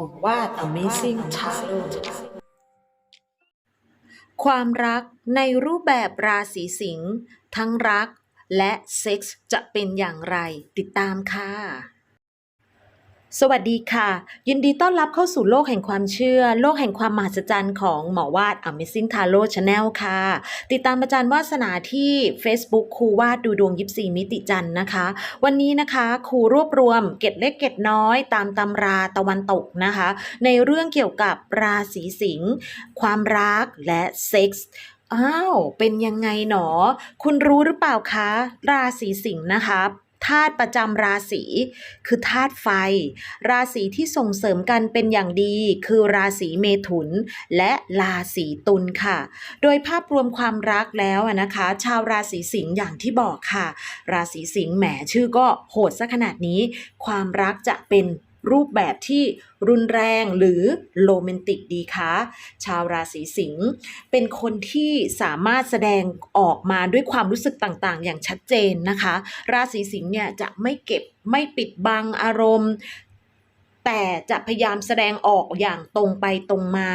บอกว่า Amazing Tarot ความรักในรูปแบบราศีสิงห์ทั้งรักและเซ็กส์จะเป็นอย่างไรติดตามค่ะ สวัสดีค่ะ ยินดีต้อนรับเข้าสู่โลกแห่งความเชื่อ โลกแห่งความมหัศจรรย์ของหมอวาด Amazing Tarot Channel ค่ะ ติดตามอาจารย์วาสนาที่ Facebook ครูวาดดูดวงยิปซีมิติจันนะคะ วันนี้นะคะครูรวบรวมเกร็ดเล็กเกร็ดน้อยตามตำราตะวันตกนะคะ ในเรื่องเกี่ยวกับราศีสิงห์ความรักและเซ็กส์อ้าว เป็นยังไงหนอ คุณรู้หรือเปล่าคะ ราศีสิงห์นะคะ ธาตุประจำราศีคือธาตุไฟ ราศีที่ส่งเสริมกันเป็นอย่างดี คือราศีเมถุน และราศีตุลค่ะ โดยภาพรวมความรักแล้วนะคะ ชาวราศีสิงห์อย่างที่บอกค่ะ ราศีสิงห์แหมชื่อก็โหดซะขนาดนี้ ความรักจะเป็น รูปแบบที่รุนแรงหรือโรแมนติกดีคะชาวราศีสิงห์เป็นคนที่สามารถแสดงออกมาด้วยความรู้สึกต่างๆ อย่างชัดเจนนะคะ ราศีสิงห์เนี่ยจะไม่เก็บไม่ปิดบังอารมณ์แต่จะพยายามแสดงออกอย่างตรงไปตรงมา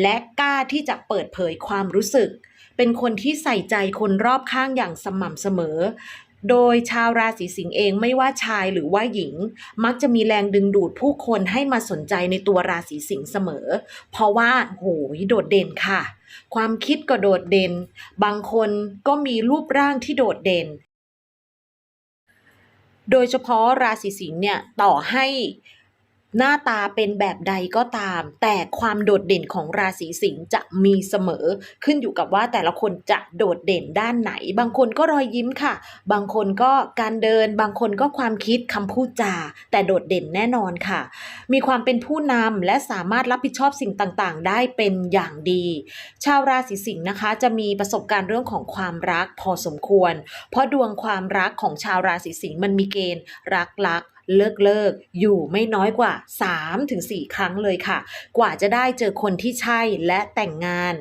และกล้าที่จะเปิดเผยความรู้สึก เป็นคนที่ใส่ใจคนรอบข้างอย่างสม่ำเสมอ โดยชาวราศีสิงห์เองไม่ว่าชายหรือว่าหญิง มักจะมีแรงดึงดูดผู้คนให้มาสนใจในตัวราศีสิงห์เสมอ เพราะว่าโหยโดดเด่นค่ะ ความคิดก็โดดเด่น บางคนก็มีรูปร่างที่โดดเด่น โดยเฉพาะราศีสิงห์เนี่ยต่อให้ หน้าตาเป็นแบบใดก็ตาม แต่ความโดดเด่นของราศีสิงห์จะมีเสมอ ขึ้นอยู่กับว่าแต่ละคนจะโดดเด่นด้านไหน บางคนก็รอยยิ้มค่ะ บางคนก็การเดิน บางคนก็ความคิดคำพูดจา แต่โดดเด่นแน่นอนค่ะ มีความเป็นผู้นำและสามารถรับผิดชอบสิ่งต่างๆ ได้เป็นอย่างดี ชาวราศีสิงห์นะคะ จะมีประสบการณ์เรื่องของความรักพอสมควร เพราะดวงความรักของชาวราศีสิงห์มันมีเกณฑ์รักรัก เลิกเลิกอยู่ไม่น้อยกว่า 3-4 ครั้งเลยค่ะ กว่าจะได้เจอคนที่ใช่และแต่งงาน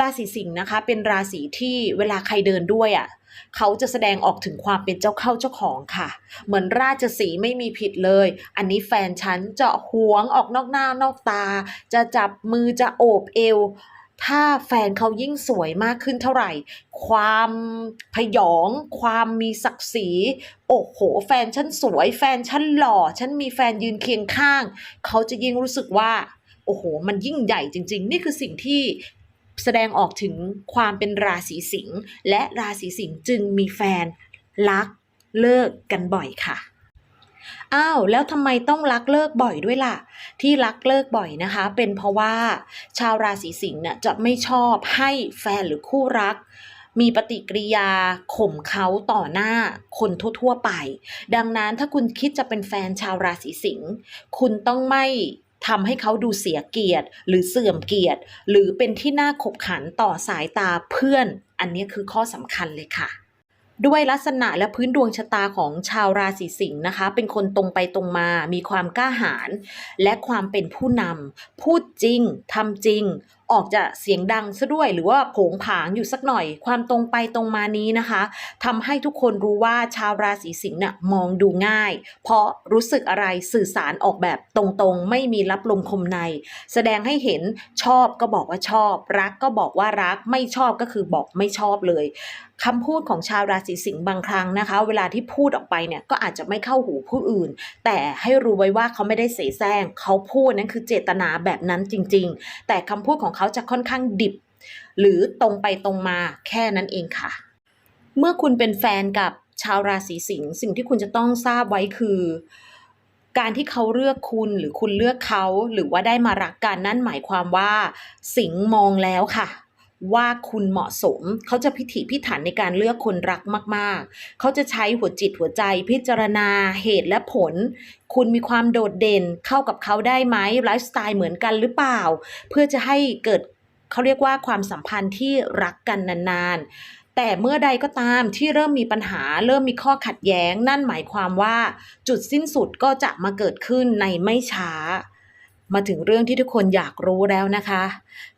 ราศีสิงห์นะคะ เป็นราศีที่เวลาใครเดินด้วยอะเขาจะแสดงออกถึงความเป็นเจ้าเข้าเจ้าของค่ะ เหมือนราชสีห์ไม่มีผิดเลย อันนี้แฟนฉันจะหวงออกนอกหน้านอกตา จะจับมือจะโอบเอว ถ้าแฟนเขายิ่งสวยมากขึ้นเท่าไหร่ ความพยอง ความมีศักดิ์ศรี โอ้โห แฟนฉันสวย แฟนฉันหล่อ ฉันมีแฟนยืนเคียงข้าง เขาจะยิ่งรู้สึกว่า โอ้โห มันยิ่งใหญ่จริง ๆ นี่คือสิ่งที่แสดงออกถึงความเป็นราศีสิงห์และราศีสิงห์จึงมีแฟนรักเลิกกันบ่อยค่ะ อ้าวแล้วทำไมต้องรักเลิกบ่อยด้วยล่ะ ที่รักเลิกบ่อยนะคะ เป็นเพราะว่าชาวราศีสิงห์เนี่ยจะไม่ชอบให้แฟนหรือคู่รักมีปฏิกิริยาข่มเขาต่อหน้าคนทั่ว ๆ ไป ดังนั้นถ้าคุณคิดจะเป็นแฟนชาวราศีสิงห์คุณต้องไม่ทำให้เขาดูเสียเกียรติ หรือเสื่อมเกียรติ หรือเป็นที่น่าขบขันต่อสายตาเพื่อน อันนี้คือข้อสำคัญเลยค่ะ ด้วยลักษณะและพื้นดวงชะตาของชาวราศีสิงห์นะคะ เป็นคนตรงไปตรงมา มีความกล้าหาญและความเป็นผู้นำพูดจริงทำจริง ออกจะเสียงดังซะด้วย หรือว่าโผงผางอยู่สักหน่อย ความตรงไปตรงมานี้นะคะทำให้ทุกคนรู้ว่าชาวราศีสิงห์น่ะมองดูง่าย เพราะรู้สึกอะไรสื่อสารออกแบบตรงๆ ไม่มีรับลมคมใน แสดงให้เห็นชอบก็บอกว่าชอบ รักก็บอกว่ารักไม่ชอบก็คือบอกไม่ชอบเลยคำพูดของชาวราศีสิงห์บางครั้งนะคะ เวลาที่พูดออกไปเนี่ยก็อาจจะไม่เข้าหูผู้อื่น แต่ให้รู้ไว้ว่าเขาไม่ได้เสแสร้งเขาพูดนั่นคือเจตนาแบบนั้นจริง ๆ แต่คำพูดของเขาจะค่อนข้างดิบ หรือตรงไปตรงมาแค่นั้นเองค่ะ เมื่อคุณเป็นแฟนกับชาวราศีสิงห์สิ่งที่คุณจะต้องทราบไว้คือ การที่เขาเลือกคุณหรือคุณเลือกเขาหรือว่าได้มารักกันนั่นหมายความว่า สิงห์มองแล้วค่ะ ว่าคุณเหมาะสม เขาจะพิถีพิถันในการเลือกคนรักมาก ๆ เขาจะใช้หัวจิตหัวใจพิจารณาเหตุและผล คุณมีความโดดเด่นเข้ากับเขาได้ไหมไลฟ์สไตล์เหมือนกันหรือเปล่า เพื่อจะให้เกิดเขาเรียกว่าความสัมพันธ์ที่รักกันนานๆ แต่เมื่อใดก็ตามที่เริ่มมีปัญหา เริ่มมีข้อขัดแย้ง นั่นหมายความว่า จุดสิ้นสุดก็จะมาเกิดขึ้นในไม่ช้า มาถึงเรื่องที่ทุกคนอยากรู้แล้วนะคะ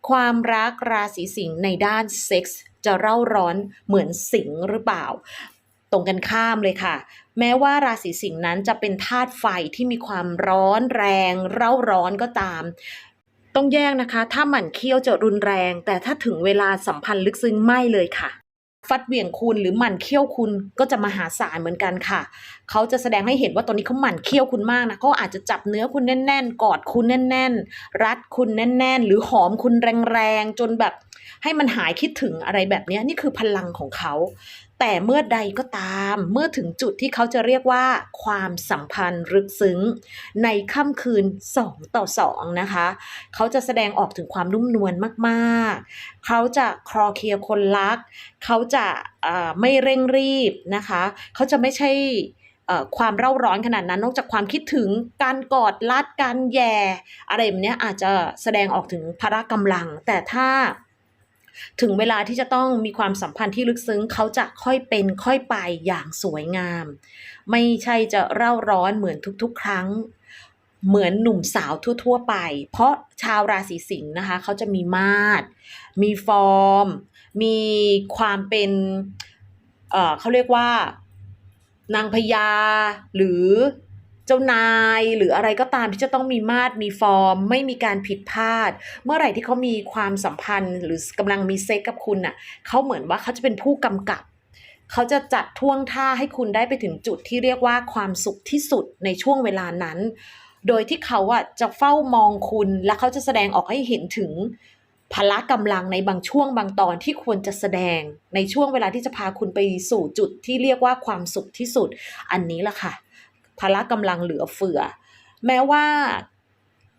ความรักราศีสิงห์ในด้านเซ็กส์จะเร่าร้อนเหมือนสิงห์หรือเปล่า ตรงกันข้ามเลยค่ะ แม้ว่าราศีสิงห์นั้นจะเป็นธาตุไฟที่มีความร้อนแรง เร่าร้อนก็ตามต้องแยกนะคะ ถ้าหมั่นเคี้ยวจะรุนแรง แต่ถ้าถึงเวลาสัมพันธ์ลึกซึ้งไม่เลยค่ะ ฟัดเหวี่ยงคุณหรือหมั่นเคี้ยวคุณก็จะมหาศาลเหมือนกันค่ะ เขาจะแสดงให้เห็นว่าตอนนี้เขาหมั่นเคี้ยวคุณมากนะเขาอาจจะจับเนื้อคุณแน่น ๆ กอดคุณแน่น ๆ รัดคุณแน่น ๆ หรือหอมคุณแรงๆจนแบบ ให้มันหายคิดถึงอะไรแบบนี้นี่คือพลังของเขา แต่เมื่อใดก็ตาม เมื่อถึงจุดที่เขาจะเรียกว่า ความสัมพันธ์ลึกซึ้ง ในค่ำคืน 2 ต่อ 2 นะคะ เขาจะแสดงออกถึงความนุ่มนวลมากๆ เขาจะคลอเคลียคนรัก เขาจะาไม่เร่งรีบนะคะ เขาจะไม่ใช่ความเร่าร้อนขนาดนั้น นอกจากความคิดถึงการกอดลัดการแย่ อะไรแบบนี้อาจจะแสดงออกถึงพละกำลัง แต่ถ้า ถึงเวลาที่จะต้องมีความสัมพันธ์ที่ลึกซึ้งเขาจะค่อยเป็นค่อยไปอย่างสวยงาม ไม่ใช่จะเร่าร้อนเหมือนทุกๆ ครั้ง เหมือนหนุ่มสาวทั่ว ๆ ไป เพราะชาวราศีสิงห์นะคะ เขาจะมีมาดมีฟอร์ม มีความเป็นเออเขาเรียกว่านางพญาหรือ จ้านายหรืออะไรก็ตามที่จะต้องมีมาดมีฟอร์ม ไม่มีการผิดพลาด เมื่อไหร่ที่เขามีความสัมพันธ์ หรือกำลังมีเซ็กกับคุณน่ะเขาเหมือนว่าเขาจะเป็นผู้กำกับเขาจะจัดท่วงท่าให้คุณได้ไปถึงจุดที่เรียกว่าความสุขที่สุดในช่วงเวลานั้น โดยที่เขาอะจะเฝ้ามองคุณและเขาจะแสดงออกให้เห็นถึงพละกำลังในบางช่วงบางตอนที่ควรจะแสดงในช่วงเวลาที่จะพาคุณไปสู่จุดที่เรียกว่าความสุขที่สุด อันนี้ละค่ะ พละกำลังเหลือเฟือ แม้ว่า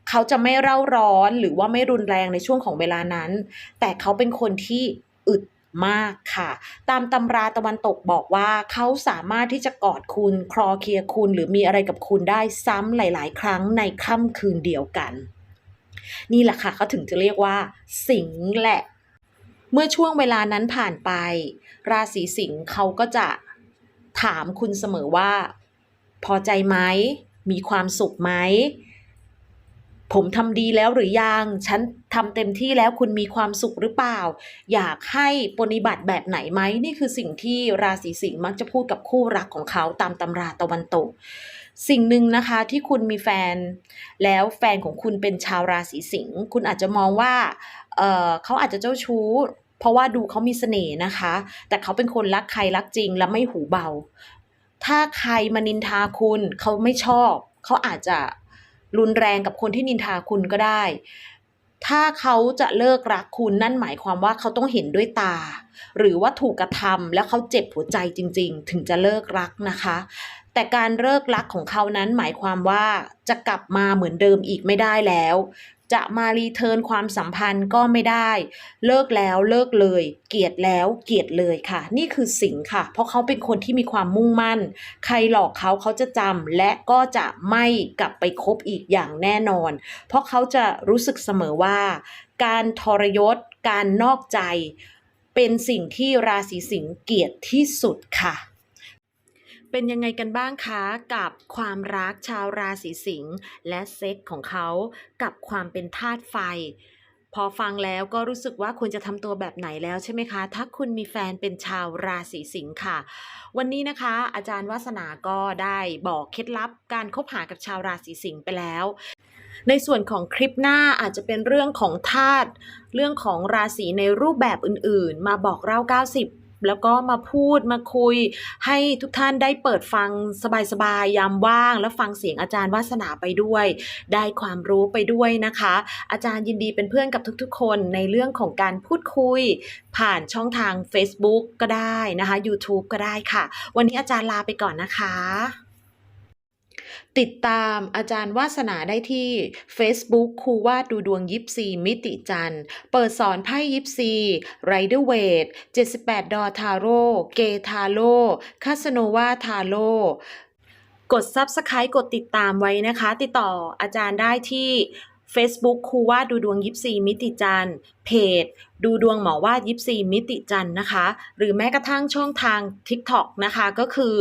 เขาจะไม่เร่าร้อนหรือว่าไม่รุนแรงในช่วงของเวลานั้น แต่เขาเป็นคนที่อึดมากค่ะ ตามตำราตะวันตกบอกว่าเขาสามารถที่จะกอดคุณคลอเคลียคุณ หรือมีอะไรกับคุณได้ซ้ำหลาย ๆ ครั้งในค่ำคืนเดียวกัน นี่แหละค่ะเขาถึงจะเรียกว่า สิงแหละ เมื่อช่วงเวลานั้นผ่านไป ราศีสิงห์เขาก็จะถามคุณเสมอว่า พอใจไหม มีความสุขไหม ผมทำดีแล้วหรือยัง ฉันทำเต็มที่แล้วคุณมีความสุขหรือเปล่า อยากให้ปฏิบัติแบบไหนไหม นี่คือสิ่งที่ราศีสิงห์มักจะพูดกับคู่รักของเขาตามตำราตะวันตก สิ่งหนึ่งนะคะที่คุณมีแฟน แล้วแฟนของคุณเป็นชาวราศีสิงห์ คุณอาจจะมองว่าเเขาอาจจะเจ้าชู้เพราะว่าดูเขามีเสน่ห์นะคะ แต่เขาเป็นคนรักใครรักจริงและไม่หูเบา ถ้าใครมานินทาคุณเขาไม่ชอบ เขาอาจจะรุนแรงกับคนที่นินทาคุณก็ได้ ถ้าเขาจะเลิกรักคุณนั่นหมายความว่าเขาต้องเห็นด้วยตา หรือว่าถูกกระทำแล้วเขาเจ็บหัวใจจริง ๆ ถึงจะเลิกรักนะคะ แต่การเลิกรักของเขานั้นหมายความว่าจะกลับมาเหมือนเดิมอีกไม่ได้แล้ว จะมารีเทิร์นความสัมพันธ์ก็ไม่ได้ เลิกแล้วเลิกเลย เกลียดแล้วเกลียดเลยค่ะ นี่คือสิงห์ค่ะ เพราะเขาเป็นคนที่มีความมุ่งมั่น ใครหลอกเขาเขาจะจำและก็จะไม่กลับไปคบอีกอย่างแน่นอน เพราะเขาจะรู้สึกเสมอว่า การทรยศ การนอกใจ เป็นสิ่งที่ราศีสิงห์เกลียดที่สุดค่ะ เป็นยังไงกันบ้างคะกับความรักชาวราศีสิงห์และเซ็กของเขากับความเป็นธาตุไฟ พอฟังแล้วก็รู้สึกว่าควรจะทำตัวแบบไหนแล้วใช่ไหมคะ ถ้าคุณมีแฟนเป็นชาวราศีสิงห์ค่ะ วันนี้นะคะ อาจารย์วาสนาก็ได้บอกเคล็ดลับการคบหากับชาวราศีสิงห์ไปแล้วในส่วนของคลิปหน้าอาจจะเป็นเรื่องของธาตุเรื่องของราศีในรูปแบบอื่นๆ มาบอกเล่า 90 แล้วก็มาพูดมาคุย ให้ทุกท่านได้เปิดฟังสบายๆยามว่าง แล้วฟังเสียงอาจารย์วาสนาไปด้วย ได้ความรู้ไปด้วยนะคะ อาจารย์ยินดีเป็นเพื่อนกับทุกๆ คนในเรื่องของการพูดคุย ผ่านช่องทาง Facebook ก็ได้นะคะ YouTube ก็ได้ค่ะ วันนี้อาจารย์ลาไปก่อนนะคะ ติดตามอาจารย์วาสนาได้ที่ Facebook ครูวาดดูดวงยิปซีมิติจันเปิดสอนไพ่ยิปซีไรเดอร์เวท78 ดอทาโร่เกทาโร่คาสโนวาทาโร่กด Subscribe กดติดตามไว้นะคะ ติดต่ออาจารย์ได้ที่ Facebook ครูวาดดูดวงยิปซีมิติจันเพจ ดูดวงหมอวาดยิปซีมิติจันนะคะ หรือแม้กระทั่งช่องทาง TikTok นะคะก็คือ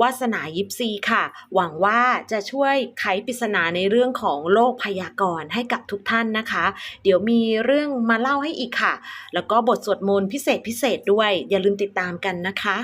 วาสนายิปซีค่ะ หวังว่าจะช่วยไขปริศนาในเรื่องของโลกพยากรณ์ให้กับทุกท่านนะคะ เดี๋ยวมีเรื่องมาเล่าให้อีกค่ะ แล้วก็บทสวดมนต์พิเศษพิเศษด้วย อย่าลืมติดตามกันนะคะ